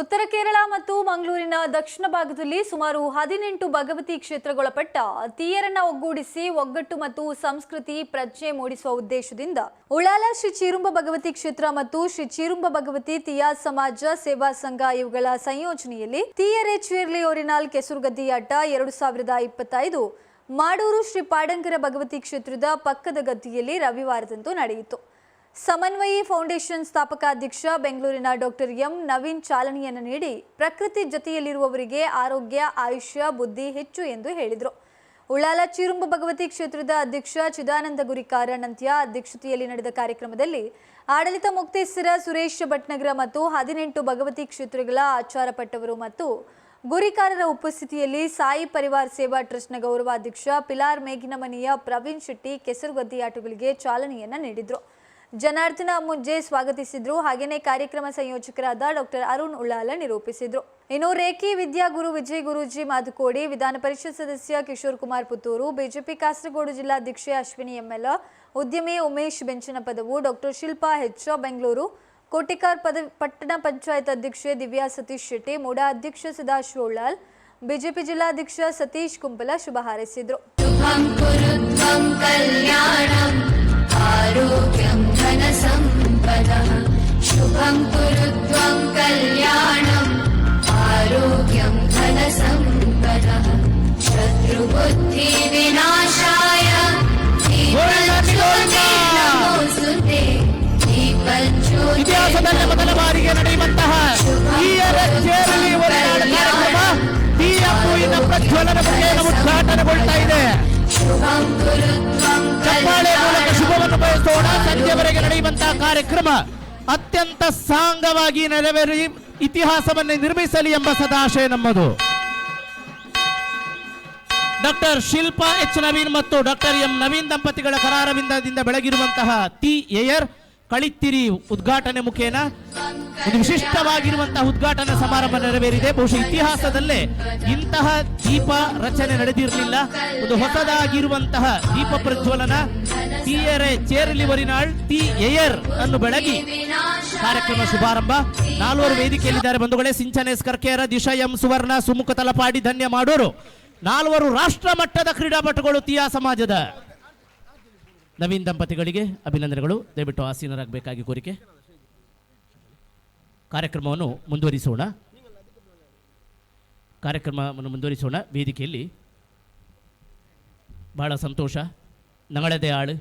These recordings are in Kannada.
ಉತ್ತರ ಕೇರಳ ಮತ್ತು ಮಂಗಳೂರಿನ ದಕ್ಷಿಣ ಭಾಗದಲ್ಲಿ ಸುಮಾರು ಹದಿನೆಂಟು ಭಗವತಿ ಕ್ಷೇತ್ರಗೊಳಪಟ್ಟ ತೀಯರನ್ನ ಒಗ್ಗೂಡಿಸಿ ಒಗ್ಗಟ್ಟು ಮತ್ತು ಸಂಸ್ಕೃತಿ ಪ್ರಜ್ಞೆ ಮೂಡಿಸುವ ಉದ್ದೇಶದಿಂದ ಉಳಾಲ ಶ್ರೀ ಚೀರುಂಬ ಭಗವತಿ ಕ್ಷೇತ್ರ ಮತ್ತು ಶ್ರೀ ಚೀರುಂಬ ಭಗವತಿ ತಿಯಾ ಸಮಾಜ ಸೇವಾ ಸಂಘ ಇವುಗಳ ಸಂಯೋಜನೆಯಲ್ಲಿ ತೀಯರೆ ಚೀರ್ಲಿ ಓರಿನಾಲ್ ಅಡ್ಡ ಎರಡು ಸಾವಿರದ ಇಪ್ಪತ್ತೈದು. ಮಾಡೂರು ಶ್ರೀ ಪಾಡಂಕರ ಭಗವತಿ ಕ್ಷೇತ್ರದ ಪಕ್ಕದ ಗದ್ದಿಯಲ್ಲಿ ರವಿವಾರದಂದು ನಡೆಯಿತು. ಸಮನ್ವಯಿ ಫೌಂಡೇಶನ್ ಸ್ಥಾಪಕಾಧ್ಯಕ್ಷ ಬೆಂಗಳೂರಿನ ಡಾಕ್ಟರ್ ಎಂ ನವೀನ್ ಚಾಲನೆಯನ್ನು ನೀಡಿ ಪ್ರಕೃತಿ ಜೊತೆಯಲ್ಲಿರುವವರಿಗೆ ಆರೋಗ್ಯ, ಆಯುಷ್ಯ, ಬುದ್ಧಿ ಹೆಚ್ಚು ಎಂದು ಹೇಳಿದರು. ಉಳ್ಳಾಲ ಚಿರುಂಬ ಭಗವತಿ ಕ್ಷೇತ್ರದ ಅಧ್ಯಕ್ಷ ಚಿದಾನಂದ ಗುರಿಕಾರ ನಂತ್ಯ ಅಧ್ಯಕ್ಷತೆಯಲ್ಲಿ ನಡೆದ ಕಾರ್ಯಕ್ರಮದಲ್ಲಿ ಆಡಳಿತ ಮುಕ್ತೇಶ್ವರ ಸುರೇಶ್ ಭಟ್ನಗರ ಮತ್ತು ಹದಿನೆಂಟು ಭಗವತಿ ಕ್ಷೇತ್ರಗಳ ಆಚಾರ ಪಟ್ಟವರು ಮತ್ತು ಗುರಿಕಾರರ ಉಪಸ್ಥಿತಿಯಲ್ಲಿ ಸಾಯಿ ಪರಿವಾರ್ ಸೇವಾ ಟ್ರಸ್ಟ್ನ ಗೌರವಾಧ್ಯಕ್ಷ ಪಿಲಾರ್ ಮೇಘಿನಮನಿಯ ಪ್ರವೀಣ್ ಶೆಟ್ಟಿ ಕೆಸರುಗದ್ದಿಯಾಟಗಳಿಗೆ ಚಾಲನೆಯನ್ನು ನೀಡಿದ್ರು. ಜನಾರ್ದನ ಮುಂಜೆ ಸ್ವಾಗತಿಸಿದ್ರು. ಹಾಗೆಯೇ ಕಾರ್ಯಕ್ರಮ ಸಂಯೋಜಕರಾದ ಡಾಕ್ಟರ್ ಅರುಣ್ ಉಳ್ಳಾಲ ನಿರೂಪಿಸಿದ್ರು. ಇನ್ನು ರೇಖಿ ವಿದ್ಯಾಗುರು ವಿಜಯ್ ಗುರೂಜಿ ಮಾತುಕೋಡಿ, ವಿಧಾನ ಪರಿಷತ್ ಸದಸ್ಯ ಕಿಶೋರ್ ಕುಮಾರ್ ಪುತ್ತೂರು, ಬಿಜೆಪಿ ಕಾಸರಗೋಡು ಜಿಲ್ಲಾಧ್ಯಕ್ಷೆ ಅಶ್ವಿನಿ ಎಂಎಲ್ ಉದ್ಯಮಿ ಉಮೇಶ್ ಬೆಂಚನ ಪದವು ಡಾಕ್ಟರ್ ಶಿಲ್ಪಾ ಹೆಚ್ ಬೆಂಗಳೂರು, ಕೋಟಿಕಾರ್ ಪದ, ಪಟ್ಟಣ ಪಂಚಾಯತ್ ಅಧ್ಯಕ್ಷೆ ದಿವ್ಯಾ ಸತೀಶ್ ಶೆಟ್ಟಿ, ಮೂಡಾ ಅಧ್ಯಕ್ಷ ಸದಾಶಿವ ಉಳ್ಳಾಲ್ ಬಿಜೆಪಿ ಜಿಲ್ಲಾಧ್ಯಕ್ಷ ಸತೀಶ್ ಕುಂಪಲ ಶುಭ ಹಾರೈಸಿದ್ರು. आरोग्यं धनसम्पदः शुभं कुरु त्वं कल्याणम् आरोग्यं धनसम्पदः शत्रुबुद्धिविनाशाय दीपज्योते नमोऽस्तुते दीपज्योते ಇತಿಹಾಸದಲ್ಲಿ ಮೊದಲ ಬಾರಿಗೆ ನಡೆಯುವಂತಹ ತೀಯರ ಚೇರಲಿ ಒರಿನಾಡ ಕಾರ್ಯಕ್ರಮ ತೀಯ ಹೂವಿನ ಪ್ರಜ್ವಲನ ಮುಖೇನ ಉದ್ಘಾಟನೆಗೊಳ್ತಾ ಇದೆ शुभं कुरु ಹೆಬ್ಬಾಳೆ ಮೂಲಕ ಶುಭವನ್ನು ಬಯಸೋಣ ಸಂಜೆವರೆಗೆ ನಡೆಯುವಂತಹ ಕಾರ್ಯಕ್ರಮ ಅತ್ಯಂತ ಸಾಂಗವಾಗಿ ನೆರವೇರಿ ಇತಿಹಾಸವನ್ನು ನಿರ್ಮಿಸಲಿ ಎಂಬ ಸದಾಶಯ ನಮ್ಮದು. ಡಾಕ್ಟರ್ ಶಿಲ್ಪಾ ಎಚ್ ನವೀನ್ ಮತ್ತು ಡಾಕ್ಟರ್ ಎಂ ನವೀನ್ ದಂಪತಿಗಳ ಕರಾರವಿಂದದಿಂದ ಬೆಳಗಿರುವಂತಹ ತಿ ಎಯರ್ ಕಳಿತ್ತಿರಿ ಉದ್ಘಾಟನೆ ಮುಖೇನ. ಒಂದು ವಿಶಿಷ್ಟವಾಗಿರುವಂತಹ ಉದ್ಘಾಟನಾ ಸಮಾರಂಭ ನೆರವೇರಿದೆ. ಬಹುಶಃ ಇತಿಹಾಸದಲ್ಲೇ ಇಂತಹ ದೀಪ ರಚನೆ ನಡೆದಿರಲಿಲ್ಲ. ಒಂದು ಹೊಸದಾಗಿರುವಂತಹ ದೀಪ ಪ್ರಜ್ವಲನ. ತೀಯರೆ ಚೇರಲಿ ವರಿನಾಳ್, ಟಿ ಎಯರ್ ಅನ್ನು ಬೆಳಗಿ ಕಾರ್ಯಕ್ರಮ ಶುಭಾರಂಭ. ನಾಲ್ವರು ವೇದಿಕೆಯಲ್ಲಿದ್ದಾರೆ ಬಂಧುಗಳೇ. ಸಿಂಚನೆ ಸ್ಕರ್ಕೇರ ದಿಶಾ ಎಂ ಸುವರ್ಣ, ಸುಮುಖ ತಲಪಾಡಿ ಧನ್ಯ ಮಾಡೋರು. ನಾಲ್ವರು ರಾಷ್ಟ್ರ ಮಟ್ಟದ ಕ್ರೀಡಾಪಟುಗಳು ತೀಯಾ ಸಮಾಜದ. ನವೀನ್ ದಂಪತಿಗಳಿಗೆ ಅಭಿನಂದನೆಗಳು ದಯವಿಟ್ಟು ಆಸೀನರಾಗಬೇಕಾಗಿ ಕೋರಿಕೆ ಕಾರ್ಯಕ್ರಮವನ್ನು ಮುಂದುವರಿಸೋಣ ಕಾರ್ಯಕ್ರಮವನ್ನು ಮುಂದುವರಿಸೋಣ ವೇದಿಕೆಯಲ್ಲಿ ಬಹಳ ಸಂತೋಷ ನಗಳದೆ ಆಳು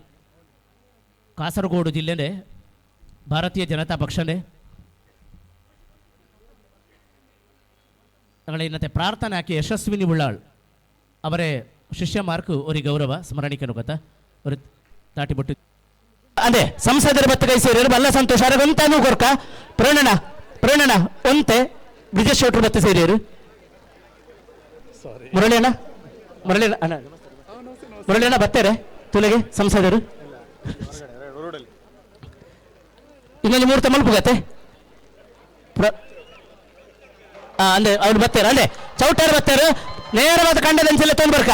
ಕಾಸರಗೋಡು ಜಿಲ್ಲೆನೇ ಭಾರತೀಯ ಜನತಾ ಪಕ್ಷನೇ ഞങ്ങളെ ഇന്നത്തെ പ്രാർത്ഥനയാക്കി യശസ്വിനി ഉള്ളാൾ അവരെ ಶಿಷ್ಯಮಾರ್ಕು ಅವರಿಗೆ ಗೌರವ ಸ್ಮರಣಿಕೆ ಗೊತ್ತಾ ഒരു ತಾಟಿಬಿಟ್ಟು ಅದೇ ಸಂಸದರ ಬತ್ತ ಕೈ ಸೇರಿರು ಬಲ್ಲ ಸಂತೋಷ ಅರೆ ಒಂತಾನು ಕೊರ್ಕ. ಪ್ರಣಣ ಪ್ರಣಣ ಒಂತೆ ಬ್ರಿಜೇಶ್ ಶೆಟ್ರು ಬತ್ತ ಸೇರಿರು ಮುರಳಿ ಅಣ್ಣ ಮುರಳಿ ಅಣ್ಣ ಅಣ್ಣ. ಮುರಳಿ ಅಣ್ಣ ಬರ್ತಾರೆ ತುಲೆಗೆ ಸಂಸದರು. ಇನ್ನೊಂದು ಮೂರ್ತ ಮಲ್ಪುಗತ್ತೆ. ಪ್ರ ಆ, ಅಂದೆ ಅವ್ರು ಬರ್ತಾರೆ ಅಲ್ಲೇ ಚೌಟಾರು ಬರ್ತಾರೆ ನೇರವಾದ ಖಂಡದಂಚಲೆ ತೊಂದು ಬರ್ಕ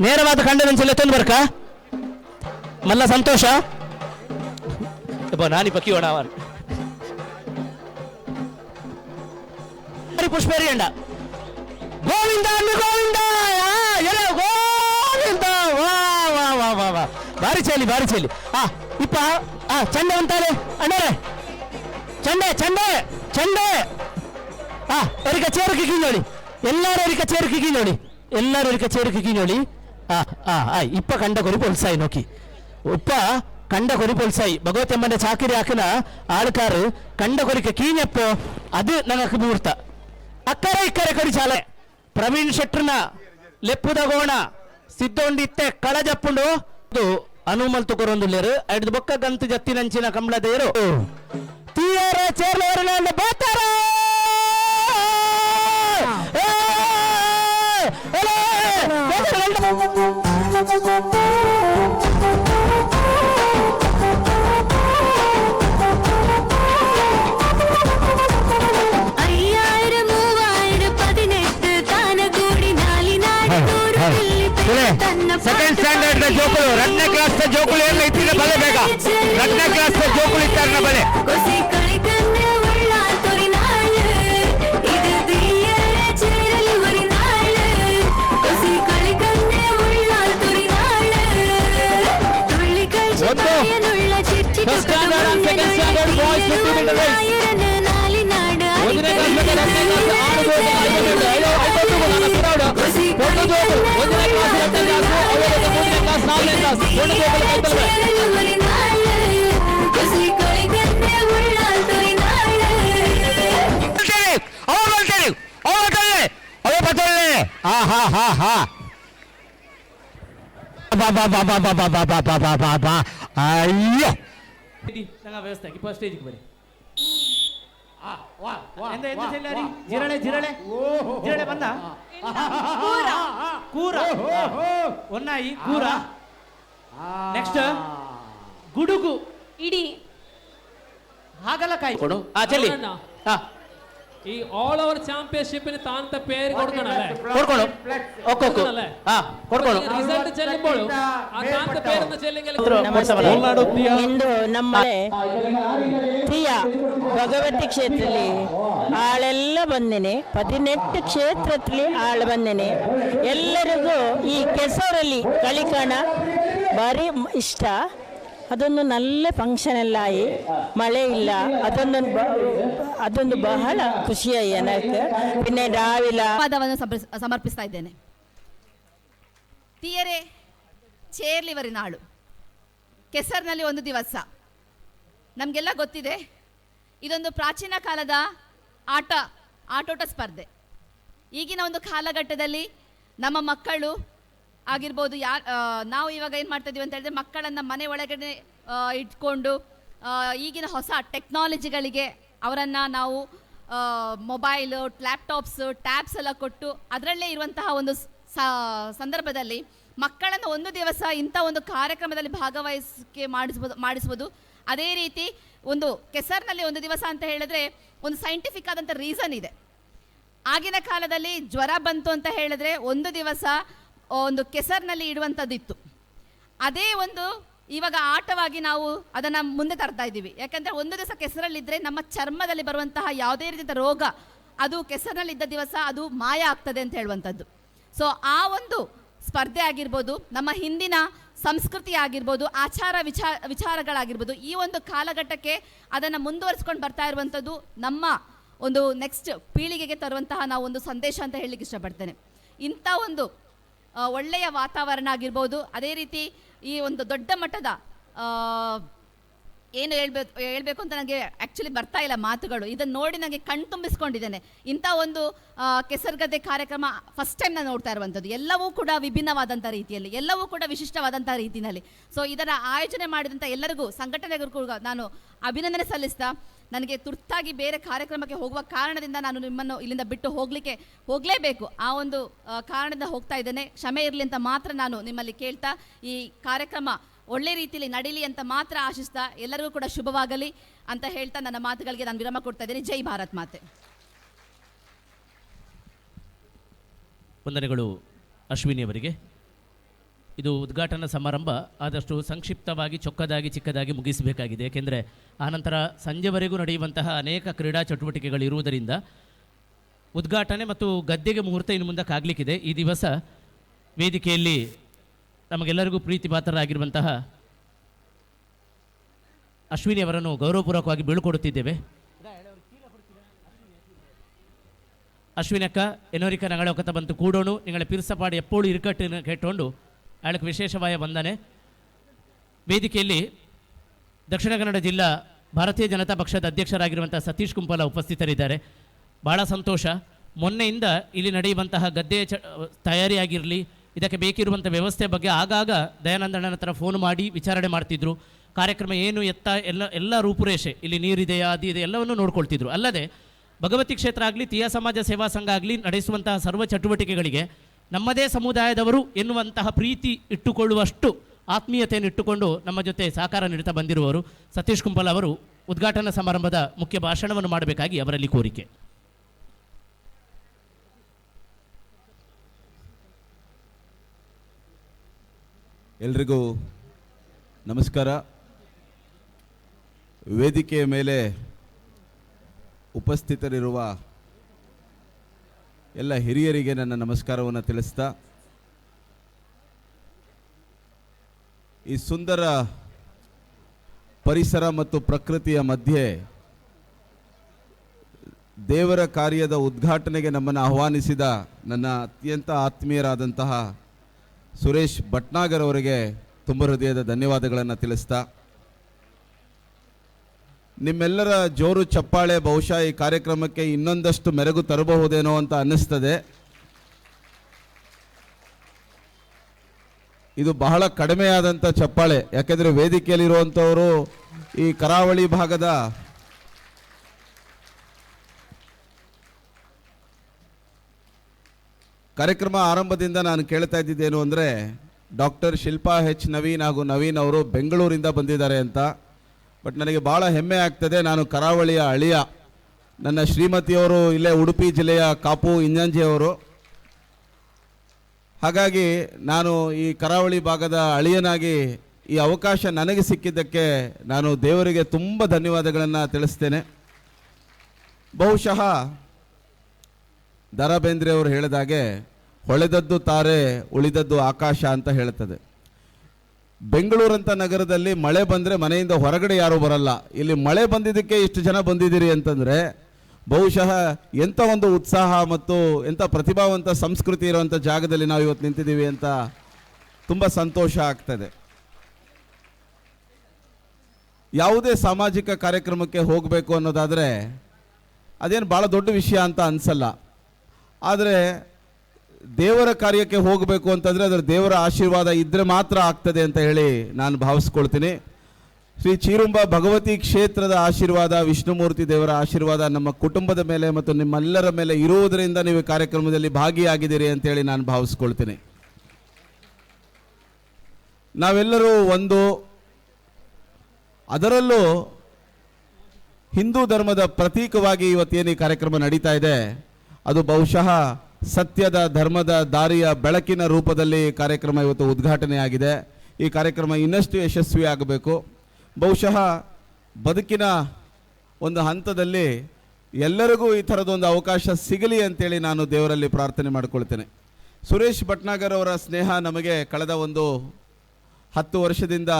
ನೇರವಾದ ಖಂಡದಂಚಲೆ ತೊಂದು ಬರ್ಕ ಮಲ್ಲ ಸಂತೋಷ ನಾನಿ ಬಕ್ಕಿಯೋಣ ಅವನ್ ಹರಿ ಪುಷ್ಪೇರಿ ಅಂಡ ಗೋವಿಂದ ಅನ್ನು ಗೋವಿಂದ ಆ, ಎಲೆ ಗೋವಿಂದ ವಾ ವಾ ವಾ ವಾ ವಾ ಬಾರಿ ಚೇಲಿ ಬಾರಿ ಚೇಲಿ ಆ ಇಪ್ಪ ಆ ಚಂಡೆ ಅಂತಾರೆ ಅಣ್ಣರೇ ಚಂಡೆ ಚಂಡೆ ಚಂಡೆ ಆ ಎರಿಕ ಚೇರುಕಿ ಕೀಳೋಳಿ ಎಲ್ಲರೂ ಎರಿಕ ಚೇರುಕಿ ಕೀಳೋಳಿ ಎಲ್ಲರೂ ಎರಿಕ ಚೇರುಕಿ ಕೀಳೋಳಿ ಆ ಆ ಆ ಇಪ್ಪ ಕಂಡ ಕೊರಿ ಪೊಲ್ಸಾಯಿ ನೋಕಿ ಉಪ್ಪ ಕಂಡ ಕೊರಿ ಪುಲಸಾಯಿ ಭಗವತಿ ಚಾಕಿರಿ ಆಕಿನ ಆಡ್ಕಾರು ಕಂಡ ಕೊರಿಕೆ ಕೀನೆಪ್ಪು ಅದು ನನಕ್ ಮೂರ್ತ ಅಕ್ಕರೆ ಇಕ್ಕರೆ ಕಡಿ ಚಾಲೆ ಪ್ರವೀಣ್ ಶೆಟ್ಟ್ರ್ನ ಲೆಪ್ಪು ದಗೋಣ ಸಿದ್ದೊಂಡಿತ್ತೆ ಕಳಜಪ್ಪುಂಡು ತೂ ಅನು ಮಂತು ಕೊರೊಂದುಲ್ಲೆರ್ ಐಡ್ ದು ಬೊಕ್ಕ ಗಂತ್ ಜತ್ತಿನಂಚಿನ ಕಂಬಳ ದೇವೆರ್ ಒ ತೀವಾರ ಚೇರ್ಲು நாற்பது ரன் రెండు చేతులు పెద్దలు అయ్యో ವ್ಯವಸ್ಥೆಗೆ ಫಸ್ಟ್ ಸ್ಟೇಜಿಗೆ ಬನ್ನಿ ಜಿರಳೆ ಜಿರಳೆ ಜಿರಳೆ ಬಂದ కూర ఉన్నాయి కూర ನೆಕ್ಸ್ಟ್ uh, ಗುಡುಗು. ಇಡಿ. ಹಾಗಲಕಾಯಿ. ಕೊಡು. ಆ ಚೆಲ್ಲಿ. ಹಾ. ಈ ಆಲ್ ಓವರ್ ಚಾಂಪಿಯನ್ಶಿಪ್ನ ತಾಂತ ಪೇರ್ ಕೊಡ್ಕೊಣಲ್ಲ ಕೊಡ್ಕೊಣು ಓಕೆ ಓಕೆ ಹಾ ಕೊಡ್ಕೊಣು ರಿಸಲ್ಟ್ ಚೆಲ್ಲಬೋಳು ಆ ತಾಂತ ಪೇರ್ನ ಚೆಲ್ಲಿಂಗಲ್ಲ ಇಂದು ನಮ್ಮ ಪ್ರಿಯ ಭಗವತಿ ಕ್ಷೇತ್ರದಲ್ಲಿ ಆಳೆಲ್ಲ ಬಂದಿನಿ. ಹದಿನೆಂಟು ಕ್ಷೇತ್ರದಲ್ಲಿ ಆಳು ಬಂದಿನಿ. ಎಲ್ಲರಿಗೂ ಈ ಕೆಸರಲ್ಲಿ ಕಳಿಕಾಣ. ಭಾರಿ ಇಷ್ಟ. ಅದೊಂದು ನಲ್ಲೆ ಆಯಿ ಮಳೆ ಇಲ್ಲ. ಅದೊಂದು ಅದೊಂದು ಬಹಳ ಖುಷಿಯಾയി ಏನಕ್ಕೆ പിന്നെ ಡಾವಿಲ ಪದವನ್ನು ಸಮರ್ಪಿಸ್ತಾ ಇದ್ದೇನೆ. ತಿಯರೆ ಚೇರ್ಲಿವರಿ ನಾಳು. ಕೆಸರ್ನಲ್ಲಿ ಒಂದು ದಿವಸ. ನಮಗೆಲ್ಲ ಗೊತ್ತಿದೆ, ಇದೊಂದು ಪ್ರಾಚೀನ ಕಾಲದ ಆಟ, ಆಟೋಟ ಸ್ಪರ್ಧೆ. ಈಗಿನ ಒಂದು ಕಾಲಘಟ್ಟದಲ್ಲಿ ನಮ್ಮ ಮಕ್ಕಳು ಆಗಿರ್ಬೋದು ಯಾ ನಾವು ಇವಾಗ ಏನು ಮಾಡ್ತಾ ಇದೀವಿ ಅಂತ ಹೇಳಿದ್ರೆ ಮಕ್ಕಳನ್ನು ಮನೆ ಒಳಗಡೆ ಇಟ್ಕೊಂಡು ಈಗಿನ ಹೊಸ ಟೆಕ್ನಾಲಜಿಗಳಿಗೆ ಅವರನ್ನು ನಾವು ಮೊಬೈಲು ಲ್ಯಾಪ್ಟಾಪ್ಸ್ ಟ್ಯಾಬ್ಸ್ ಎಲ್ಲ ಕೊಟ್ಟು ಅದರಲ್ಲೇ ಇರುವಂತಹ ಒಂದು ಸಂದರ್ಭದಲ್ಲಿ ಮಕ್ಕಳನ್ನು ಒಂದು ದಿವಸ ಇಂಥ ಒಂದು ಕಾರ್ಯಕ್ರಮದಲ್ಲಿ ಭಾಗವಹಿಸಿಕೆ ಮಾಡಿಸ್ಬೋದು ಮಾಡಿಸ್ಬೋದು. ಅದೇ ರೀತಿ ಒಂದು ಕೆಸರ್ನಲ್ಲಿ ಒಂದು ದಿವಸ ಅಂತ ಹೇಳಿದ್ರೆ ಒಂದು ಸೈಂಟಿಫಿಕ್ ಆದಂಥ ರೀಸನ್ ಇದೆ. ಆಗಿನ ಕಾಲದಲ್ಲಿ ಜ್ವರ ಬಂತು ಅಂತ ಹೇಳಿದ್ರೆ ಒಂದು ದಿವಸ ಒಂದು ಕೆಸರಿನಲ್ಲಿ ಇಡುವಂಥದ್ದಿತ್ತು. ಅದೇ ಒಂದು ಇವಾಗ ಆಟವಾಗಿ ನಾವು ಅದನ್ನು ಮುಂದೆ ತರ್ತಾ ಇದ್ದೀವಿ. ಯಾಕಂದರೆ ಒಂದು ದಿವಸ ಕೆಸರಲ್ಲಿದ್ದರೆ ನಮ್ಮ ಚರ್ಮದಲ್ಲಿ ಬರುವಂತಹ ಯಾವುದೇ ರೀತಿಯ ರೋಗ, ಅದು ಕೆಸರಿನಲ್ಲಿದ್ದ ದಿವಸ ಅದು ಮಾಯ ಆಗ್ತದೆ ಅಂತ ಹೇಳುವಂಥದ್ದು. ಸೊ ಆ ಒಂದು ಸ್ಪರ್ಧೆ ಆಗಿರ್ಬೋದು, ನಮ್ಮ ಹಿಂದಿನ ಸಂಸ್ಕೃತಿ ಆಗಿರ್ಬೋದು, ಆಚಾರ ವಿಚಾರ ವಿಚಾರಗಳಾಗಿರ್ಬೋದು, ಈ ಒಂದು ಕಾಲಘಟ್ಟಕ್ಕೆ ಅದನ್ನು ಮುಂದುವರಿಸ್ಕೊಂಡು ಬರ್ತಾ ಇರುವಂಥದ್ದು ನಮ್ಮ ಒಂದು ನೆಕ್ಸ್ಟ್ ಪೀಳಿಗೆಗೆ ತರುವಂತಹ ನಾವು ಒಂದು ಸಂದೇಶ ಅಂತ ಹೇಳಲಿಕ್ಕೆ ಇಷ್ಟಪಡ್ತೇನೆ. ಇಂಥ ಒಂದು ಒಳ್ಳೆಯ ವಾತಾವರಣ ಆಗಿರ್ಬೋದು. ಅದೇ ರೀತಿ ಈ ಒಂದು ದೊಡ್ಡ ಮಟ್ಟದ ಏನು ಹೇಳ್ಬೇಕು ಹೇಳ್ಬೇಕು ಅಂತ ನನಗೆ ಆ್ಯಕ್ಚುಲಿ ಬರ್ತಾ ಇಲ್ಲ ಮಾತುಗಳು. ಇದನ್ನು ನೋಡಿ ನನಗೆ ಕಣ್ ತುಂಬಿಸ್ಕೊಂಡಿದ್ದೇನೆ. ಇಂಥ ಒಂದು ಕೆಸರ್ಗದ್ದೆ ಕಾರ್ಯಕ್ರಮ ಫಸ್ಟ್ ಟೈಮ್ ನಾನು ನೋಡ್ತಾ ಇರುವಂಥದ್ದು. ಎಲ್ಲವೂ ಕೂಡ ವಿಭಿನ್ನವಾದಂಥ ರೀತಿಯಲ್ಲಿ, ಎಲ್ಲವೂ ಕೂಡ ವಿಶಿಷ್ಟವಾದಂಥ ರೀತಿಯಲ್ಲಿ ಸೊ ಇದರ ಆಯೋಜನೆ ಮಾಡಿದಂಥ ಎಲ್ಲರಿಗೂ, ಸಂಘಟನೆಗೂ ಕೂಡ ನಾನು ಅಭಿನಂದನೆ ಸಲ್ಲಿಸ್ತಾ, ನನಗೆ ತುರ್ತಾಗಿ ಬೇರೆ ಕಾರ್ಯಕ್ರಮಕ್ಕೆ ಹೋಗುವ ಕಾರಣದಿಂದ ನಾನು ನಿಮ್ಮನ್ನು ಇಲ್ಲಿಂದ ಬಿಟ್ಟು ಹೋಗಲಿಕ್ಕೆ, ಹೋಗಲೇಬೇಕು. ಆ ಒಂದು ಕಾರಣದಿಂದ ಹೋಗ್ತಾ ಇದ್ದೇನೆ. ಕ್ಷಮೆ ಇರಲಿ ಅಂತ ಮಾತ್ರ ನಾನು ನಿಮ್ಮಲ್ಲಿ ಕೇಳ್ತಾ, ಈ ಕಾರ್ಯಕ್ರಮ ಒಳ್ಳೆ ರೀತಿಯಲ್ಲಿ ನಡೀಲಿ ಅಂತ ಮಾತ್ರ ಆಶಿಸ್ತಾ ಎಲ್ಲರಿಗೂ ಕೂಡ ಶುಭವಾಗಲಿ ಅಂತ ಹೇಳ್ತಾ ನನ್ನ ಮಾತುಗಳಿಗೆ ನಾನು ವಿರಾಮ ಕೊಡ್ತಾ ಇದ್ದೀನಿ. ಜೈ ಭಾರತ್ ಮಾತೆ. ವಂದನೆಗಳು ಅಶ್ವಿನಿ ಅವರಿಗೆ. ಇದು ಉದ್ಘಾಟನಾ ಸಮಾರಂಭ ಆದಷ್ಟು ಸಂಕ್ಷಿಪ್ತವಾಗಿ, ಚೊಕ್ಕದಾಗಿ, ಚಿಕ್ಕದಾಗಿ ಮುಗಿಸಬೇಕಾಗಿದೆ. ಏಕೆಂದರೆ ಆನಂತರ ಸಂಜೆವರೆಗೂ ನಡೆಯುವಂತಹ ಅನೇಕ ಕ್ರೀಡಾ ಚಟುವಟಿಕೆಗಳು ಇರುವುದರಿಂದ ಉದ್ಘಾಟನೆ ಮತ್ತು ಗದ್ದೆಗೆ ಮುಹೂರ್ತ ಇನ್ನು ಮುಂದಕ್ಕಾಗಲಿಕ್ಕಿದೆ. ಈ ದಿವಸ ವೇದಿಕೆಯಲ್ಲಿ ನಮಗೆಲ್ಲರಿಗೂ ಪ್ರೀತಿ ಪಾತ್ರರಾಗಿರುವಂತಹ ಅಶ್ವಿನಿ ಅವರನ್ನು ಗೌರವಪೂರ್ವಕವಾಗಿ ಬೀಳ್ಕೊಡುತ್ತಿದ್ದೇವೆ. ಅಶ್ವಿನಕ್ಕ ಎನೋರಿಕ ನಗಳ ಒಕ್ಕತ ಬಂತು ಕೂಡೋಣು. ನಿಂಗಳ ಪಿರ್ಸಪಾಡು ಎಪ್ಪೋಳು ಇರುಕಟ್ಟಿನ ಕೇಟ್ಕೊಂಡು ಅಳಕ್ಕೆ ವಿಶೇಷವಾಯ ಬಂದಾನೆ ವೇದಿಕೆಯಲ್ಲಿ ದಕ್ಷಿಣ ಕನ್ನಡ ಜಿಲ್ಲಾ ಭಾರತೀಯ ಜನತಾ ಪಕ್ಷದ ಅಧ್ಯಕ್ಷರಾಗಿರುವಂಥ ಸತೀಶ್ ಕುಂಪಲ ಉಪಸ್ಥಿತರಿದ್ದಾರೆ. ಭಾಳ ಸಂತೋಷ. ಮೊನ್ನೆಯಿಂದ ಇಲ್ಲಿ ನಡೆಯುವಂತಹ ಗದ್ದೆ ಚ ತಯಾರಿಯಾಗಿರಲಿ ಇದಕ್ಕೆ ಬೇಕಿರುವಂಥ ವ್ಯವಸ್ಥೆ ಬಗ್ಗೆ ಆಗಾಗ ದಯಾನಂದಣ್ಣನ ಹತ್ರ ಫೋನ್ ಮಾಡಿ ವಿಚಾರಣೆ ಮಾಡ್ತಿದ್ರು. ಕಾರ್ಯಕ್ರಮ ಏನು, ಎತ್ತ, ಎಲ್ಲ ಎಲ್ಲ ರೂಪುರೇಷೆ, ಇಲ್ಲಿ ನೀರಿದೆಯಾ ಅದು ಇದೆ ಎಲ್ಲವನ್ನು ನೋಡ್ಕೊಳ್ತಿದ್ರು. ಅಲ್ಲದೆ, ಭಗವತಿ ಕ್ಷೇತ್ರ ಆಗಲಿ, ತಿಯಾ ಸಮಾಜ ಸೇವಾ ಸಂಘ ಆಗಲಿ ನಡೆಸುವಂತಹ ಸರ್ವ ಚಟುವಟಿಕೆಗಳಿಗೆ ನಮ್ಮದೇ ಸಮುದಾಯದವರು ಎನ್ನುವಂತಹ ಪ್ರೀತಿ ಇಟ್ಟುಕೊಳ್ಳುವಷ್ಟು ಆತ್ಮೀಯತೆಯನ್ನು ಇಟ್ಟುಕೊಂಡು ನಮ್ಮ ಜೊತೆ ಸಹಕಾರ ನೀಡುತ್ತಾ ಬಂದಿರುವವರು ಸತೀಶ್ ಕುಂಪಲ್ ಅವರು ಉದ್ಘಾಟನಾ ಸಮಾರಂಭದ ಮುಖ್ಯ ಭಾಷಣವನ್ನು ಮಾಡಬೇಕಾಗಿ ಅವರಲ್ಲಿ ಕೋರಿಕೆ. ಎಲ್ರಿಗೂ ನಮಸ್ಕಾರ. ವೇದಿಕೆಯ ಮೇಲೆ ಉಪಸ್ಥಿತರಿರುವ ಎಲ್ಲ ಹಿರಿಯರಿಗೆ ನನ್ನ ನಮಸ್ಕಾರವನ್ನು ತಿಳಿಸ್ತಾ, ಈ ಸುಂದರ ಪರಿಸರ ಮತ್ತು ಪ್ರಕೃತಿಯ ಮಧ್ಯೆ ದೇವರ ಕಾರ್ಯದ ಉದ್ಘಾಟನೆಗೆ ನಮ್ಮನ್ನು ಆಹ್ವಾನಿಸಿದ ನನ್ನ ಅತ್ಯಂತ ಆತ್ಮೀಯರಾದಂತಹ ಸುರೇಶ್ ಭಟ್ನಾಗರ್ ಅವರಿಗೆ ತುಂಬ ಹೃದಯದ ಧನ್ಯವಾದಗಳನ್ನು ತಿಳಿಸ್ತಾ, ನಿಮ್ಮೆಲ್ಲರ ಜೋರು ಚಪ್ಪಾಳೆ ಬಹುಶಃ ಈ ಕಾರ್ಯಕ್ರಮಕ್ಕೆ ಇನ್ನೊಂದಷ್ಟು ಮೆರಗು ತರಬಹುದೇನೋ ಅಂತ ಅನ್ನಿಸ್ತದೆ. ಇದು ಬಹಳ ಕಡಿಮೆಯಾದಂಥ ಚಪ್ಪಾಳೆ, ಯಾಕೆಂದರೆ ವೇದಿಕೆಯಲ್ಲಿರುವಂಥವರು ಈ ಕರಾವಳಿ ಭಾಗದ ಕಾರ್ಯಕ್ರಮ ಆರಂಭದಿಂದ ನಾನು ಕೇಳ್ತಾ ಇದ್ದಿದ್ದೇನು ಅಂದರೆ ಡಾಕ್ಟರ್ ಶಿಲ್ಪಾ ಹೆಚ್ ನವೀನ್ ಹಾಗೂ ನವೀನ್ ಅವರು ಬೆಂಗಳೂರಿಂದ ಬಂದಿದ್ದಾರೆ ಅಂತ. ಬಟ್ ನನಗೆ ಭಾಳ ಹೆಮ್ಮೆ ಆಗ್ತದೆ, ನಾನು ಕರಾವಳಿಯ ಅಳಿಯ. ನನ್ನ ಶ್ರೀಮತಿಯವರು ಇಲ್ಲೇ ಉಡುಪಿ ಜಿಲ್ಲೆಯ ಕಾಪು ಇಂಜಂಜಿಯವರು ಹಾಗಾಗಿ ನಾನು ಈ ಕರಾವಳಿ ಭಾಗದ ಅಳಿಯನಾಗಿ ಈ ಅವಕಾಶ ನನಗೆ ಸಿಕ್ಕಿದ್ದಕ್ಕೆ ನಾನು ದೇವರಿಗೆ ತುಂಬ ಧನ್ಯವಾದಗಳನ್ನು ತಿಳಿಸ್ತೇನೆ. ಬಹುಶಃ ದರ ಬೇಂದ್ರೆ ಅವರು ಹೇಳಿದಾಗೆ ಹೊಳೆದದ್ದು ತಾರೆ, ಉಳಿದದ್ದು ಆಕಾಶ ಅಂತ ಹೇಳ್ತದೆ ಬೆಂಗಳೂರಂಥ ನಗರದಲ್ಲಿ ಮಳೆ ಬಂದರೆ ಮನೆಯಿಂದ ಹೊರಗಡೆ ಯಾರೂ ಬರಲ್ಲ. ಇಲ್ಲಿ ಮಳೆ ಬಂದಿದ್ದಕ್ಕೆ ಇಷ್ಟು ಜನ ಬಂದಿದ್ದೀರಿ ಅಂತಂದರೆ, ಬಹುಶಃ ಎಂಥ ಒಂದು ಉತ್ಸಾಹ ಮತ್ತು ಎಂಥ ಪ್ರತಿಭಾವಂತ ಸಂಸ್ಕೃತಿ ಇರುವಂಥ ಜಾಗದಲ್ಲಿ ನಾವು ಇವತ್ತು ನಿಂತಿದ್ದೀವಿ ಅಂತ ತುಂಬ ಸಂತೋಷ ಆಗ್ತದೆ. ಯಾವುದೇ ಸಾಮಾಜಿಕ ಕಾರ್ಯಕ್ರಮಕ್ಕೆ ಹೋಗಬೇಕು ಅನ್ನೋದಾದರೆ, ಅದೇನು ಭಾಳ ದೊಡ್ಡ ವಿಷಯ ಅಂತ ಅನಿಸಲ್ಲ. ಆದರೆ ದೇವರ ಕಾರ್ಯಕ್ಕೆ ಹೋಗಬೇಕು ಅಂತಂದರೆ ಅದರ ದೇವರ ಆಶೀರ್ವಾದ ಇದ್ದರೆ ಮಾತ್ರ ಆಗ್ತದೆ ಅಂತ ಹೇಳಿ ನಾನು ಭಾವಿಸ್ಕೊಳ್ತೀನಿ. ಶ್ರೀ ಚೀರುಂಬ ಭಗವತಿ ಕ್ಷೇತ್ರದ ಆಶೀರ್ವಾದ, ವಿಷ್ಣುಮೂರ್ತಿ ದೇವರ ಆಶೀರ್ವಾದ ನಮ್ಮ ಕುಟುಂಬದ ಮೇಲೆ ಮತ್ತು ನಿಮ್ಮೆಲ್ಲರ ಮೇಲೆ ಇರುವುದರಿಂದ ನೀವು ಕಾರ್ಯಕ್ರಮದಲ್ಲಿ ಭಾಗಿಯಾಗಿದ್ದೀರಿ ಅಂತೇಳಿ ನಾನು ಭಾವಿಸ್ಕೊಳ್ತೀನಿ. ನಾವೆಲ್ಲರೂ ಒಂದು, ಅದರಲ್ಲೂ ಹಿಂದೂ ಧರ್ಮದ ಪ್ರತೀಕವಾಗಿ ಇವತ್ತೇನು ಈ ಕಾರ್ಯಕ್ರಮ ನಡೀತಾ ಇದೆ? ಅದು ಬಹುಶಃ ಸತ್ಯದ ಧರ್ಮದ ದಾರಿಯ ಬೆಳಕಿನ ರೂಪದಲ್ಲಿ ಕಾರ್ಯಕ್ರಮ ಇವತ್ತು ಉದ್ಘಾಟನೆಯಾಗಿದೆ. ಈ ಕಾರ್ಯಕ್ರಮ ಇನ್ನಷ್ಟು ಯಶಸ್ವಿ ಆಗಬೇಕು ಬಹುಶಃ ಬದುಕಿನ ಒಂದು ಹಂತದಲ್ಲಿ ಎಲ್ಲರಿಗೂ ಈ ಥರದೊಂದು ಅವಕಾಶ ಸಿಗಲಿ ಅಂತೇಳಿ ನಾನು ದೇವರಲ್ಲಿ ಪ್ರಾರ್ಥನೆ ಮಾಡಿಕೊಳ್ತೇನೆ. ಸುರೇಶ್ ಭಟ್ನಾಗರ್ ಅವರ ಸ್ನೇಹ ನಮಗೆ ಕಳೆದ ಒಂದು ಹತ್ತು ವರ್ಷದಿಂದ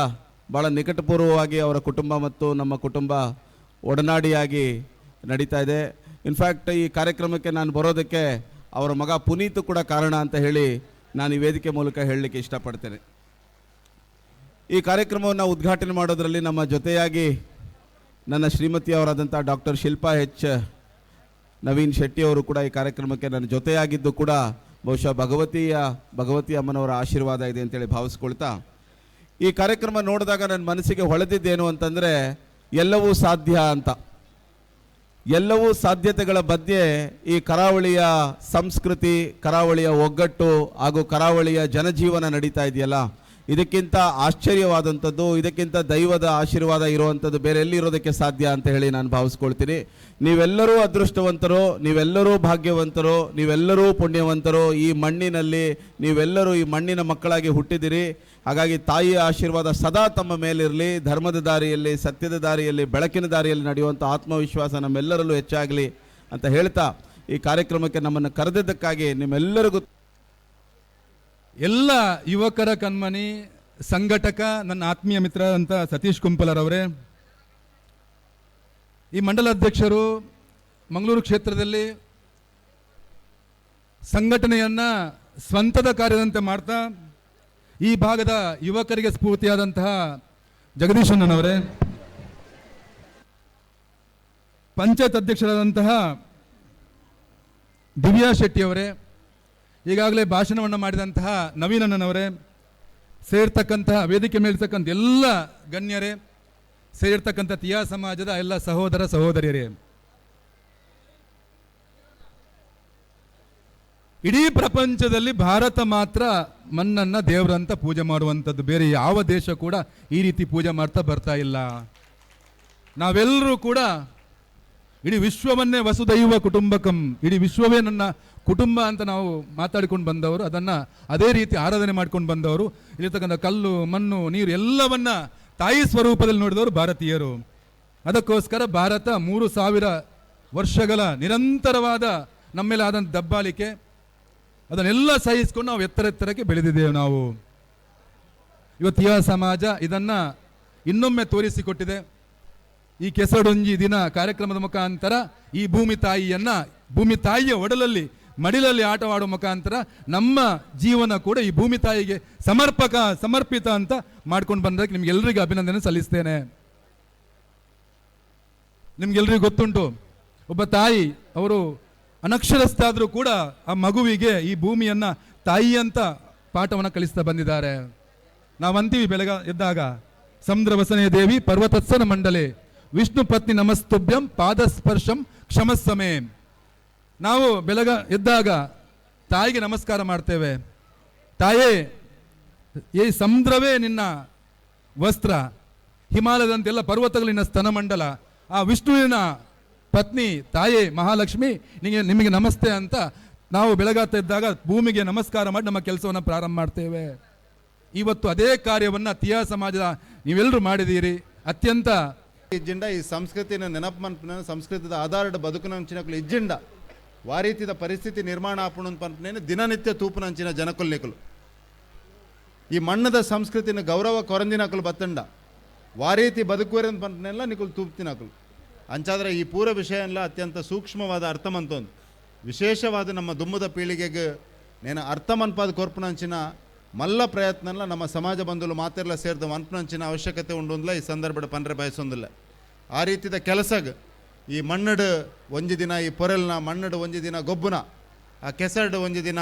ಭಾಳ ನಿಕಟಪೂರ್ವವಾಗಿ ಅವರ ಕುಟುಂಬ ಮತ್ತು ನಮ್ಮ ಕುಟುಂಬ ಒಡನಾಡಿಯಾಗಿ ನಡೀತಾ ಇದೆ. ಇನ್ಫ್ಯಾಕ್ಟ್ ಈ ಕಾರ್ಯಕ್ರಮಕ್ಕೆ ನಾನು ಬರೋದಕ್ಕೆ ಅವರ ಮಗ ಪುನೀತ್ ಕೂಡ ಕಾರಣ ಅಂತ ಹೇಳಿ ನಾನು ಈ ವೇದಿಕೆ ಮೂಲಕ ಹೇಳಲಿಕ್ಕೆ ಇಷ್ಟಪಡ್ತೇನೆ. ಈ ಕಾರ್ಯಕ್ರಮವನ್ನು ಉದ್ಘಾಟನೆ ಮಾಡೋದರಲ್ಲಿ ನಮ್ಮ ಜೊತೆಯಾಗಿ ನನ್ನ ಶ್ರೀಮತಿಯವರಾದಂಥ ಡಾಕ್ಟರ್ ಶಿಲ್ಪಾ ಎಚ್ ನವೀನ್ ಶೆಟ್ಟಿ ಅವರು ಕೂಡ ಈ ಕಾರ್ಯಕ್ರಮಕ್ಕೆ ನನ್ನ ಜೊತೆಯಾಗಿದ್ದು ಕೂಡ ಬಹುಶಃ ಭಗವತಿಯ, ಭಗವತಿ ಅಮ್ಮನವರ ಆಶೀರ್ವಾದ ಇದೆ ಅಂತೇಳಿ ಭಾವಿಸ್ಕೊಳ್ತಾ, ಈ ಕಾರ್ಯಕ್ರಮ ನೋಡಿದಾಗ ನನ್ನ ಮನಸ್ಸಿಗೆ ಹೊಳೆದಿದ್ದೇನು ಅಂತಂದರೆ ಎಲ್ಲವೂ ಸಾಧ್ಯ ಅಂತ. ಎಲ್ಲವೂ ಸಾಧ್ಯತೆಗಳ ಬಗ್ಗೆ ಈ ಕರಾವಳಿಯ ಸಂಸ್ಕೃತಿ ಕರಾವಳಿಯ ಒಗ್ಗಟ್ಟು ಹಾಗೂ ಕರಾವಳಿಯ ಜನಜೀವನ ನಡೀತಾ ಇದೆಯಲ್ಲ? ಇದಕ್ಕಿಂತ ಆಶ್ಚರ್ಯವಾದಂಥದ್ದು, ಇದಕ್ಕಿಂತ ದೈವದ ಆಶೀರ್ವಾದ ಇರುವಂಥದ್ದು ಬೇರೆ ಎಲ್ಲಿ ಇರೋದಕ್ಕೆ ಸಾಧ್ಯ ಅಂತ ಹೇಳಿ ನಾನು ಭಾವಿಸ್ಕೊಳ್ತೀನಿ. ನೀವೆಲ್ಲರೂ ಅದೃಷ್ಟವಂತರು, ನೀವೆಲ್ಲರೂ ಭಾಗ್ಯವಂತರು, ನೀವೆಲ್ಲರೂ ಪುಣ್ಯವಂತರು. ಈ ಮಣ್ಣಿನಲ್ಲಿ ನೀವೆಲ್ಲರೂ ಈ ಮಣ್ಣಿನ ಮಕ್ಕಳಾಗಿ ಹುಟ್ಟಿದಿರಿ. ಹಾಗಾಗಿ ತಾಯಿಯ ಆಶೀರ್ವಾದ ಸದಾ ತಮ್ಮ ಮೇಲಿರಲಿ. ಧರ್ಮದ ದಾರಿಯಲ್ಲಿ, ಸತ್ಯದ ದಾರಿಯಲ್ಲಿ, ಬೆಳಕಿನ ದಾರಿಯಲ್ಲಿ ನಡೆಯುವಂಥ ಆತ್ಮವಿಶ್ವಾಸ ನಮ್ಮೆಲ್ಲರಲ್ಲೂ ಹೆಚ್ಚಾಗಲಿ ಅಂತ ಹೇಳ್ತಾ ಈ ಕಾರ್ಯಕ್ರಮಕ್ಕೆ ನಮ್ಮನ್ನು ಕರೆದಿದ್ದಕ್ಕಾಗಿ ನಿಮ್ಮೆಲ್ಲರಿಗೂ ಎಲ್ಲ ಯುವಕರ ಕಣ್ಮನಿ, ಸಂಘಟಕ, ನನ್ನ ಆತ್ಮೀಯ ಮಿತ್ರ ಅಂತ ಸತೀಶ್ ಕುಂಪಲರವರೇ. ಈ ಮಂಡಲ ಅಧ್ಯಕ್ಷರು ಮಂಗಳೂರು ಕ್ಷೇತ್ರದಲ್ಲಿ ಸಂಘಟನೆಯನ್ನು ಸ್ವಂತದ ಕಾರ್ಯದಂತೆ ಮಾಡ್ತಾ, ಈ ಭಾಗದ ಯುವಕರಿಗೆ ಸ್ಫೂರ್ತಿಯಾದಂತಹ ಜಗದೀಶಣ್ಣನವರೇ. ಪಂಚಾಯತ್ ಅಧ್ಯಕ್ಷರಾದಂತಹ ದಿವ್ಯಾ ಶೆಟ್ಟಿಯವರೇ. ಈಗಾಗಲೇ ಭಾಷಣವನ್ನು ಮಾಡಿದಂತಹ ನವೀನಣ್ಣನವರೇ, ಸೇರ್ತಕ್ಕಂತಹ ವೇದಿಕೆ ಮೇಲಿರ್ತಕ್ಕಂಥ ಎಲ್ಲ ಗಣ್ಯರೇ ಸೇರಿರ್ತಕ್ಕಂಥ ತಿಯಾ ಸಮಾಜದ ಎಲ್ಲ ಸಹೋದರ ಸಹೋದರಿಯರೇ. ಇಡೀ ಪ್ರಪಂಚದಲ್ಲಿ ಭಾರತ ಮಾತ್ರ ಮಣ್ಣನ್ನು ದೇವರಂತ ಪೂಜೆ ಮಾಡುವಂಥದ್ದು. ಬೇರೆ ಯಾವ ದೇಶ ಕೂಡ ಈ ರೀತಿ ಪೂಜೆ ಮಾಡ್ತಾ ಬರ್ತಾ ಇಲ್ಲ. ನಾವೆಲ್ಲರೂ ಕೂಡ ಇಡೀ ವಿಶ್ವವನ್ನೇ ವಸುದೈವ ಕುಟುಂಬಕಂ, ಇಡೀ ವಿಶ್ವವೇ ನನ್ನ ಕುಟುಂಬ ಅಂತ ನಾವು ಮಾತಾಡಿಕೊಂಡು ಬಂದವರು, ಅದನ್ನ ಅದೇ ರೀತಿ ಆರಾಧನೆ ಮಾಡ್ಕೊಂಡು ಬಂದವರು, ಇಲ್ಲಿರ್ತಕ್ಕಂಥ ಕಲ್ಲು, ಮಣ್ಣು, ನೀರು ಎಲ್ಲವನ್ನ ತಾಯಿ ಸ್ವರೂಪದಲ್ಲಿ ನೋಡಿದವರು ಭಾರತೀಯರು. ಅದಕ್ಕೋಸ್ಕರ ಭಾರತ ಮೂರು ಸಾವಿರ ವರ್ಷಗಳ ನಿರಂತರವಾದ ನಮ್ಮೇಲೆ ಆದಂಥ ದಬ್ಬಾಳಿಕೆ, ಅದನ್ನೆಲ್ಲ ಸಹಿಸ್ಕೊಂಡು ನಾವು ಎತ್ತರ ಎತ್ತರಕ್ಕೆ ಬೆಳೆದಿದ್ದೇವೆ ನಾವು. ಇವತ್ತು ಸಮಾಜ ಇದನ್ನ ಇನ್ನೊಮ್ಮೆ ತೋರಿಸಿಕೊಟ್ಟಿದೆ. ಈ ಕೆಸಡೊಂಜಿ ದಿನ ಕಾರ್ಯಕ್ರಮದ ಮುಖಾಂತರ ಈ ಭೂಮಿ ತಾಯಿಯನ್ನ, ಭೂಮಿ ತಾಯಿಯ ಒಡಲಲ್ಲಿ ಮಡಿಲಲ್ಲಿ ಆಟವಾಡುವ ಮುಖಾಂತರ ನಮ್ಮ ಜೀವನ ಕೂಡ ಈ ಭೂಮಿ ತಾಯಿಗೆ ಸಮರ್ಪಕ, ಸಮರ್ಪಿತ ಅಂತ ಮಾಡ್ಕೊಂಡು ಬಂದಕ್ಕೆ ನಿಮ್ಗೆಲ್ಲರಿಗೂ ಅಭಿನಂದನೆ ಸಲ್ಲಿಸ್ತೇನೆ. ನಿಮ್ಗೆಲ್ರಿಗೂ ಗೊತ್ತುಂಟು, ಒಬ್ಬ ತಾಯಿ, ಅವರು ಅನಕ್ಷರಸ್ಥಾದರೂ ಕೂಡ ಆ ಮಗುವಿಗೆ ಈ ಭೂಮಿಯನ್ನ ತಾಯಿ ಅಂತ ಪಾಠವನ್ನು ಕಲಿಸ್ತಾ ಬಂದಿದ್ದಾರೆ. ನಾವಂತೀವಿ ಬೆಳಗ ಎದ್ದಾಗ ಸಮುದ್ರ ವಸನೆಯ ದೇವಿ ಪರ್ವತತ್ಸನ ಮಂಡಲೆ ವಿಷ್ಣು ಪತ್ನಿ ನಮಸ್ತುಭ್ಯಂ ಪಾದಸ್ಪರ್ಶಂ ಕ್ಷಮಸ್ಸಮೇ. ನಾವು ಬೆಳಗ ಎದ್ದಾಗ ತಾಯಿಗೆ ನಮಸ್ಕಾರ ಮಾಡ್ತೇವೆ. ತಾಯೇ, ಈ ಸಮುದ್ರವೇ ನಿನ್ನ ವಸ್ತ್ರ. ಹಿಮಾಲಯದಂತೆಲ್ಲ ಪರ್ವತಗಳು ನಿನ್ನ ಸ್ತನಮಂಡಲ. ಆ ವಿಷ್ಣುವಿನ ಪತ್ನಿ ತಾಯಿ ಮಹಾಲಕ್ಷ್ಮಿ ನಿಮಗೆ ನಿಮಗೆ ನಮಸ್ತೆ ಅಂತ ನಾವು ಬೆಳಗಾತ ಇದ್ದಾಗ ಭೂಮಿಗೆ ನಮಸ್ಕಾರ ಮಾಡಿ ನಮ್ಮ ಕೆಲಸವನ್ನು ಪ್ರಾರಂಭ ಮಾಡ್ತೇವೆ. ಇವತ್ತು ಅದೇ ಕಾರ್ಯವನ್ನು ತಿಯಾ ಸಮಾಜದ ನೀವೆಲ್ಲರೂ ಮಾಡಿದ್ದೀರಿ. ಅತ್ಯಂತ ಇಜ್ಜಿಂಡ ಈ ಸಂಸ್ಕೃತಿನ ನೆನಪು ಸಂಸ್ಕೃತದ ಆಧಾರದ ಬದುಕುನಂಚಿನಕಲು ಇಜ್ಜಿಂಡ ವಾರೀತಿದ ಪರಿಸ್ಥಿತಿ ನಿರ್ಮಾಣ ಆಪುಣನ್ ಪನ್ಪನೇನು ದಿನನಿತ್ಯ ತೂಪುನಂಚಿನ ಜನಕೊಲ್ನಿಕಲು ಈ ಮಣ್ಣದ ಸಂಸ್ಕೃತಿನ ಗೌರವ ಕೊರಂದಿನಕಲು ಬತ್ತಂಡ. ವಾರೀತಿ ಬದುಕುವರೆಂದು ಪಂಪನೆಲ್ಲ ನಿಕುಲು ತೂಪ್ತಿನಕಲು ಅಂಚಾದ್ರೆ ಈ ಪೂರ ವಿಷಯ ಎಲ್ಲ ಅತ್ಯಂತ ಸೂಕ್ಷ್ಮವಾದ ಅರ್ಥಮಂತೊಂದು. ವಿಶೇಷವಾದ ನಮ್ಮ ದುಮ್ಮದ ಪೀಳಿಗೆಗೆ ನೇನು ಅರ್ಥಮನ್ಪಾದ ಕೊರ್ಪುನಂಚಿನ ಮಲ್ಲ ಪ್ರಯತ್ನಲ್ಲ ನಮ್ಮ ಸಮಾಜ ಬಂಧುಲು ಮಾತೆಲ್ಲ ಸೇರಿದ ಮನ್ಪುನಂಚಿನ ಅವಶ್ಯಕತೆ ಉಂಡುಂದಿಲ್ಲ ಈ ಸಂದರ್ಭದ ಪನ್ರೆ ಬಯಸೊಂದಿಲ್ಲ. ಆ ರೀತಿದ ಕೆಲಸಗ್ ಈ ಮಣ್ಣಡು ಒಂಜಿ ದಿನ, ಈ ಪೊರೆಲ್ನ ಮಣ್ಣಡು ಒಂಜಿ ದಿನ ಗೊಬ್ಬುನ, ಆ ಕೆಸರ್ಡ್ ಒಂಜಿ ದಿನ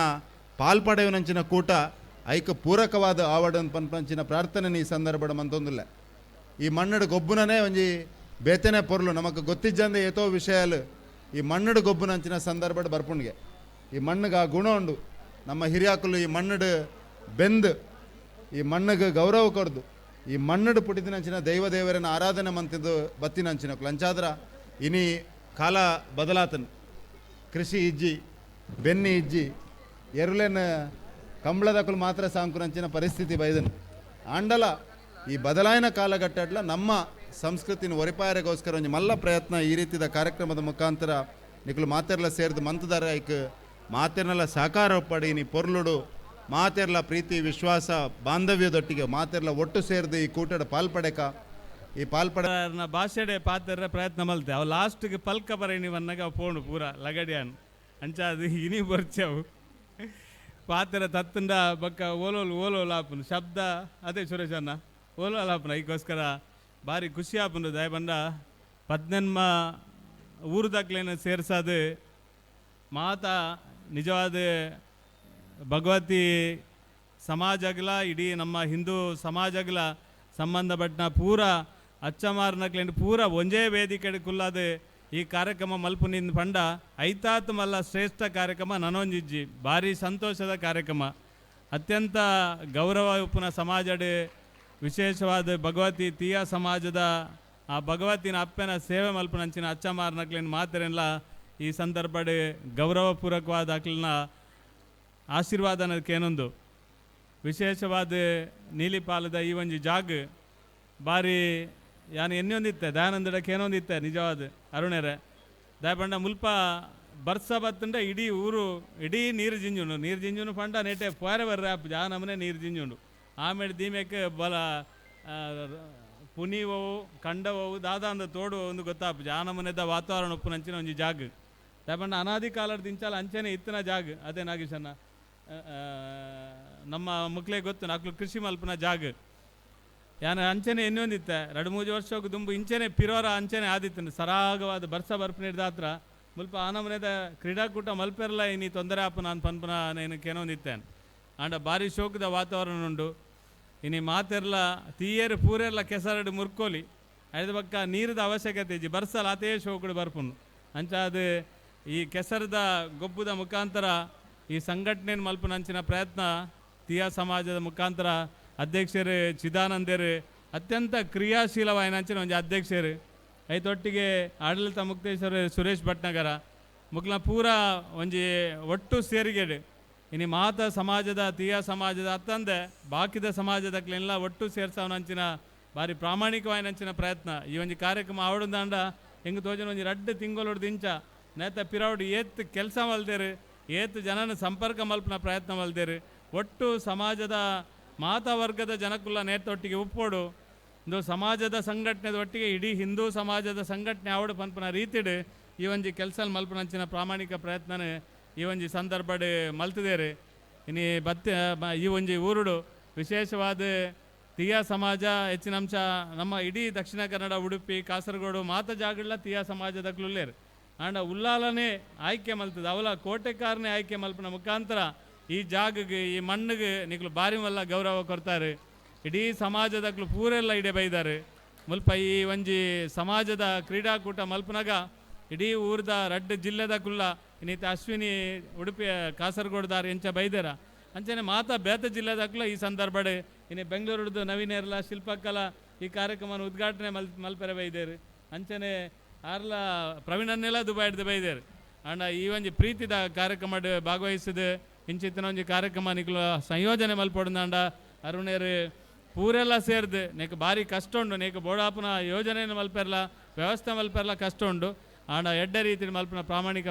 ಪಾಲ್ಪಡೆಯುನಂಚಿನ ಕೂಟ ಐಕ ಪೂರಕವಾದ ಆವಡನ್ ಪನ್ಪಂಚಿನ ಪ್ರಾರ್ಥನೆ ಈ ಸಂದರ್ಭದ ಮಂತೊಂದಿಲ್ಲ. ಈ ಮಣ್ಣಡು ಗೊಬ್ಬುನನೇ ಒಂಜಿ ಬೇತೆನೆ ಪೊರ್ಲು, ನಮಕ್ ಗೊತ್ತಿಜ್ಜಂದೆ ಏತೋ ವಿಷಯಾಲು ಈ ಮಣ್ಣಡು ಗೊಬ್ಬುನಂಚಿನ ಸಂದರ್ಭದ ಬರ್ಪುಣ್ಗೆ. ಈ ಮಣ್ಣಿಗೆ ಆ ಗುಣ ಉಂಡು. ನಮ್ಮ ಹಿರಿಯಾಕುಲು ಈ ಮಣ್ಣಡು ಬೆಂದು, ಈ ಮಣ್ಣಿಗೆ ಗೌರವ ಕೊಡ್ದು ಈ ಮಣ್ಣಡು ಪುಟಿದಿನಂಚಿನ ದೈವ ಆರಾಧನೆ ಮಂತಿದ್ದು ಬತ್ತಿನಂಚಿನ ಲಂಚಾದ್ರ ಇನಿ ಕಾಲ ಬದಲಾತನ್. ಕೃಷಿ ಇಜ್ಜಿ, ಬೆನ್ನಿ ಇಜ್ಜಿ ಎರುಳೆನ ಕಂಬಳದಕ್ಕಲು ಮಾತ್ರ ಸಾಂಕುರಂಚಿನ ಪರಿಸ್ಥಿತಿ ಬೈದನು. ಆಂಡಲ, ಈ ಬದಲಾಯನ ಕಾಲಘಟ್ಟಡ್ಲ ನಮ್ಮ ಸಂಸ್ಕೃತಿನ ಒರಿಪಾಯರಿಗೋಸ್ಕರ ಒಂಜಿ ಮಲ್ಲ ಪ್ರಯತ್ನ ಈ ರೀತಿಯ ಕಾರ್ಯಕ್ರಮದ ಮುಖಾಂತರ ನಿಕ್ಲು ಮಾತೆರ್ಲ ಸೇರಿದು ಮಂತದಾರ ಐಕ್ ಮಾತೆರ್ನಲ ಸಹಕಾರ ಪಡಿ ನೀ ಪೊರ್ಲುಡು ಮಾತೆರ್ಲ ಪ್ರೀತಿ, ವಿಶ್ವಾಸ, ಬಾಂಧವ್ಯದೊಟ್ಟಿಗೆ ಮಾತೆರ್ಲ ಒಟ್ಟು ಸೇರಿದು ಈ ಕೂಟಡ ಪಾಲ್ಪಡೆಕ ಈ ಪಾಲ್ಪಡ ಭಾಷೆಡೆ ಪಾತ್ರ ಪ್ರಯತ್ನ ಮಲ್ತೆ. ಅವು ಲಾಸ್ಟ್ಗೆ ಪಲ್ಕ ಬರೇಣಿ ಬಂದಾಗ ಅವು ಪೋಣು ಪೂರ ಲಗಡಿಯನ್. ಅಂಚ ಅದು ಇನಿ ಬರ್ಚವು ಪಾತ್ರ ತತ್ತಂಡ ಬಕ್ಕ ಓಲೋಲ್, ಓಲೋಲು ಆಪುನು ಶಬ್ದ ಅದೇ ಸುರೇಶ್ ಅನ್ನ ಓಲೋಲು ಆಪುನ ಈಗೋಸ್ಕರ ಭಾರಿ ಖುಷಿ ಆಪುಂಡು ದಯ ಬಂಡ. ಪದ್ನೆನ್ಮ ಊರದಾಗ್ಲೇನ ಸೇರ್ಸದು. ಮಾತ ನಿಜವಾದ ಭಗವತಿ ಸಮಾಜಗ್ಲ, ಇಡೀ ನಮ್ಮ ಹಿಂದೂ ಸಮಾಜಗ್ಲ ಸಂಬಂಧಪಟ್ಟ ಪೂರ ಅಚ್ಚಮಾರ್ನಕ್ಲೆಂಡು ಪೂರ ಒಂಜೇ ವೇದಿಕೆ ಕುಲ್ಲಾದ ಈ ಕಾರ್ಯಕ್ರಮ ಮಲ್ಪುನಿಂದ ಪಂಡ ಐತಾತ್ ಮಲ್ಲ ಶ್ರೇಷ್ಠ ಕಾರ್ಯಕ್ರಮ ನನೊಂಜಿಜ್ಜಿ, ಭಾರಿ ಸಂತೋಷದ ಕಾರ್ಯಕ್ರಮ. ಅತ್ಯಂತ ಗೌರವ ಉಪ್ಪುನ ಸಮಾಜಡ್, ವಿಶೇಷವಾದ ಭಗವತಿ ತೀಯ ಸಮಾಜದ ಆ ಭಗವತಿನ ಅಪ್ಪನ ಸೇವೆ ಮಲ್ಪನಂಚಿನ ಅಚ್ಚಮಾರ್ನಕ್ಲಿನ ಮಾತ್ರೆಲ್ಲ ಈ ಸಂದರ್ಭಡ್ ಗೌರವಪೂರ್ವಕವಾದ ಅಕ್ಲಿನ ಆಶೀರ್ವಾದ ಅನ್ನೋದಕ್ಕೇನೊಂದು ವಿಶೇಷವಾದ ನೀಲಿಪಾಲದ ಈ ಒಂದು ಜಾಗ ಬಾರಿ ಯಾನು ಎನ್ನೊಂದಿತ್ತೆ ದಯಾನಂದಡಕ್ಕೆ ಏನೊಂದಿತ್ತೆ ನಿಜವಾದ, ಅರುಣರೇ. ದಯಪಂಡ ಮುಲ್ಪ ಬರ್ಸ ಬತ್ತಂಡ ಇಡೀ ಊರು, ಇಡೀ ನೀರು ಜಿಂಜುಂಡು. ನೀರು ಜಿಂಜುನು ಪಂಡ ನೆಟ್ಟೆ ಪೋರೆ ಬರ್ರೆ ಆಪ್ ಜಾ ನಮ್ಮನೆ ನೀರು ಜಿಂಜುಂಡು. ಆಮೇಲೆ ದೀಮೆಕ್ಕೆ ಬಲ ಪುನೀವವು ಕಂಡವವು ದಾದಾಂದ ತೋಡು ಒಂದು ಗೊತ್ತಾಪು. ಜಾ ನಮ್ಮನೆದ ವಾತಾವರಣ ಉಪ್ಪು ನಂಚಿನ ಒಂದು ಜಾಗ. ದಯಪಂಡ ಅನಾದಿ ಕಾಲದ ದಿಂಚಾಲ ಅಂಚೆನೆ ಇತ್ತಿನ ಜಾಗ. ಅದೇ ನಾಗೇಶನ್ನ ನಮ್ಮ ಮಕ್ಳಿಗೆ ಗೊತ್ತು ನಾಲ್ಕು ಕೃಷಿ ಮಲ್ಪನ ಜಾಗ. ಯಾನ ಅಂಚನೆ ಇನ್ನೊಂದಿತ್ತೆ. ಎರಡು ಮೂರು ವರ್ಷಕ್ಕೆ ತುಂಬ ಇಂಚನೆ ಪಿರೋರ ಅಂಚನೆ ಆದಿತ್ತು. ಸರಾಗವಾದ ಬರ್ಸ ಬರ್ಪನ ಹಿಡ್ದಾತ್ರ ಮುಲ್ಪ ಆನಮನೆದ ಕ್ರೀಡಾಕೂಟ ಮಲ್ಪೆರಲ್ಲ ಇನಿ ತೊಂದರೆ ಆಪ, ನಾನು ಪನ್ಪನ నేను ಕೇನೊಂದಿತ್ತೇನೆ ಆಂಡ ಭಾರಿ ಶೋಕದ ವಾತಾವರಣ ಉಂಡು. ಇನಿ ಮಾತೆರ್ಲ, ತೀಯರು ಪೂರೆಲ್ಲ ಕೆಸರಡು ಮುರ್ಕೋಲಿ. ಐದು ಪಕ್ಕ ನೀರದ ಅವಶ್ಯಕತೆ ಇಜ್ಜಿ. ಬರ್ಸಲ್ಲ ಅತೇ ಶೋಕಡು ಬರ್ಪುನು. ಅಂಚ ಅದು ಈ ಕೆಸರದ ಗೊಬ್ಬುದ ಮುಖಾಂತರ ಈ ಸಂಘಟನೆ ಮಲ್ಪನಂಚಿನ ಪ್ರಯತ್ನ, ತೀಯ ಸಮಾಜದ ಮುಖಾಂತರ ಅಧ್ಯಕ್ಷರು, ಚಿದಾನಂದರು, ಅತ್ಯಂತ ಕ್ರಿಯಾಶೀಲವಾಯಿನಂಚಿನ ಒಂಜಿ ಅಧ್ಯಕ್ಷರು ಐತೊಟ್ಟಿಗೆ ಆಡಳಿತ ಮುಕ್ತೇಶ್ವರ ಸುರೇಶ್ ಭಟ್ನಗರ ಮುಗ್ಲ ಪೂರ ಒಂಜಿ ಒಟ್ಟು ಸೇರಿಗೆಡು. ಇನಿ ಮಾತ ಸಮಾಜದ, ತೀಯ ಸಮಾಜದ, ಅತ್ತಂದೆ ಬಾಕಿದ ಸಮಾಜದಕ್ಲೆಲ್ಲ ಒಟ್ಟು ಸೇರ್ಸವನಂಚಿನ ಭಾರಿ ಪ್ರಾಮಾಣಿಕವಾಯಿನಂಚಿನ ಪ್ರಯತ್ನ. ಈ ಒಂಜಿ ಕಾರ್ಯಕ್ರಮ ಆವಡುಂದಾಂಡ ಹೆಂಗೆ ತೋಜನ ಒಂಜಿ ರಡ್ಡು ತಿಂಗಳು ದಿಂಚ ನೇತ ಪಿರಾವುಡು ಏತ್ ಕೆಲಸ ಮಲ್ದೇರು, ಏತ್ ಜನನ ಸಂಪರ್ಕ ಮಲ್ಪನ ಪ್ರಯತ್ನ ಮಲ್ದೇರು, ಒಟ್ಟು ಸಮಾಜದ ಮಾತವರ್ಗದ ಜನಕುಲ ನೇತೊಟ್ಟಿಗೆ ಉಪ್ಪೋಡು ಇಂದು ಸಮಾಜದ ಸಂಘಟನೆದ ಒಟ್ಟಿಗೆ ಇಡೀ ಹಿಂದೂ ಸಮಾಜದ ಸಂಘಟನೆ ಆವಡು ಪನ್ಪನ ರೀತಿಡು ಈ ಒಂಜಿ ಕೆಲಸ ಮಲ್ಪನಂಚಿನ ಪ್ರಾಮಾಣಿಕ ಪ್ರಯತ್ನನೇ ಈ ಒಂಜಿ ಸಂದರ್ಭಡ್ ಮಲ್ತಿದೇರಿ. ಇನಿ ಬತ್ತ ಈ ಒಂಜಿ ಊರುಡು ವಿಶೇಷವಾದ ತೀಯಾ ಸಮಾಜ ಹೆಚ್ಚಿನ ಅಂಶ ನಮ್ಮ ಇಡೀ ದಕ್ಷಿಣ ಕನ್ನಡ, ಉಡುಪಿ, ಕಾಸರಗೋಡು ಮಾತ ಜಾಗಡ್ಲ ತೀಯಾ ಸಮಾಜದಕ್ಲುಲ್ಲೇರು ಆಂಡ ಉಲ್ಲಾಲನೇ ಆಯ್ಕೆ ಮಲ್ತದೆ, ಅವಲ ಕೋಟೆಕಾರನೇ ಆಯ್ಕೆ ಮಲ್ಪನ ಮುಖಾಂತರ ಈ ಜಾಗಕ್ಕೆ, ಈ ಮಣ್ಣಿಗೆ ನಿಕ್ಲು ಬಾರಿ ಮಲ್ಲ ಗೌರವ ಕೊಡ್ತಾರೆ. ಇಡೀ ಸಮಾಜದಕ್ಲು ಪೂರೆಲ್ಲ ಇಡೆ ಬೈದಾರೆ. ಮುಲ್ಪ ಈ ಒಂಜಿ ಸಮಾಜದ ಕ್ರೀಡಾಕೂಟ ಮಲ್ಪನಾಗ ಇಡೀ ಊರ್ದ ರಡ್ಡ ಜಿಲ್ಲೆದ ಕುಲ್ಲ ಇನ್ನಿತ ಅಶ್ವಿನಿ ಉಡುಪಿ ಕಾಸರಗೋಡ್ದಾರ ಎಂಚ ಬೈದಾರ. ಅಂಚನೆ ಮಾತ ಬೇತ ಜಿಲ್ಲೆದಾಗ್ಲು ಈ ಸಂದರ್ಭಡ್ ಇನ್ನು ಬೆಂಗಳೂರುದು ನವೀನೇರ್ಲ ಶಿಲ್ಪಕಲಾ ಈ ಕಾರ್ಯಕ್ರಮ ಉದ್ಘಾಟನೆ ಮಲ್, ಮಲ್ಪರೆ ಬೈದೇರು. ಅಂಚನೆ ಆರ್ಲ ಪ್ರವೀಣನ್ನೆಲ್ಲ ದುಬೈಡ್ದು ಬೈದೇರು. ಅಂಡ ಈ ಒಂದು ಪ್ರೀತಿದ ಕಾರ್ಯಕ್ರಮ ಭಾಗವಹಿಸಿದ. ಇಂಚಿತ್ತಿನ ಒಂಜಿ ಕಾರ್ಯಕ್ರಮ ನಿಕ್ಲು ಸಂಯೋಜನೆ ಮಲ್ಪೊಡ್ದಂಡ ಅರುಣೇರು ಪೂರೆಲ್ಲ ಸೇರ್ದು, ನೆಕ್ ಭಾರಿ ಕಷ್ಟ ಉಂಡು, ನೆಕ್ ಬೋಡಾಪುನ ಯೋಜನೆಯನ್ನು ಮಲ್ಪೆರ್ಲ, ವ್ಯವಸ್ಥೆ ಮಲ್ಪೆರ್ಲ ಕಷ್ಟ ಉಂಡು. ಆಂಡ ಎಡ್ಡೆ ರೀತಿ ಮಲ್ಪನ ಪ್ರಾಮಾಣಿಕ